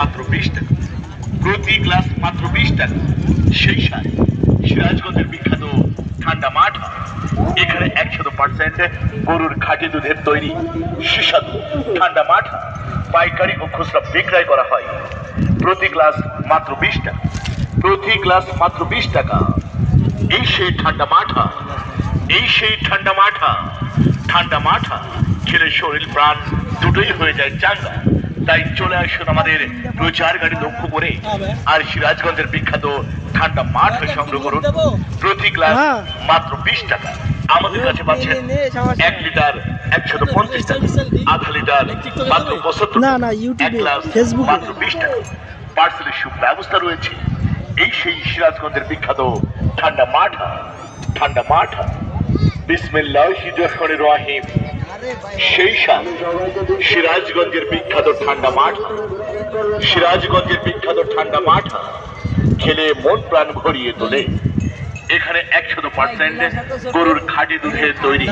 মাত্র বিশ টাকা। প্রতি গ্লাস মাত্র বিশ টাকা। সেই সার সিরাজগঞ্জের বিখ্যাত ঠান্ডা মাঠ, এখানে একশত পার্সেন্ট গরুর খাঁটি দুধের তৈরি সুস্বাদু ঠান্ডা মাঠ, পাইকারি ও খুচরা বিক্রয় করা হয়। প্রতি গ্লাস মাত্র বিশ টাকা। প্রতি গ্লাস মাত্র বিশ টাকা। এই সেই ঠান্ডা মাঠা, এই সেই ঠান্ডা মাঠা ঠান্ডা মাঠা, খেলে শরীর, প্রাণ দুটোই হয়ে যায় চাঙ্গা। তাই চলে আসুন আমাদের প্রচার গাড়ি লক্ষ্য করে। আর সিরাজগঞ্জের বিখ্যাত ঠান্ডা মাঠ সংগ্রহ করুন। প্রতি গ্লাস হ্যাঁ। মাত্র বিশ টাকা। আমাদের কাছে পাচ্ছেন এক লিটার একশত পঞ্চাশ টাকা। আধা লিটার মাত্র পঁচাত্তর না, না, ইউটিউবে, এক গ্লাস মাত্র বিশ টাকা। পার্সেলের সুব্যবস্থা রয়েছে। এই সেই সিরাজগঞ্জের বিখ্যাত ঠান্ডা মাঠা। ঠান্ডা মাঠা। বিসমিল্লাহ রহিম। সেই সাল সিরাজগঞ্জের বিখ্যাত ঠান্ডা মাঠ, সিরাজগঞ্জের বিখ্যাত ঠান্ডা মাঠ খেলে মন প্রাণ ভরিয়ে তোলে। এখানে একশত পার্সেন্ট গরুর খাঁটি দুধের তৈরি।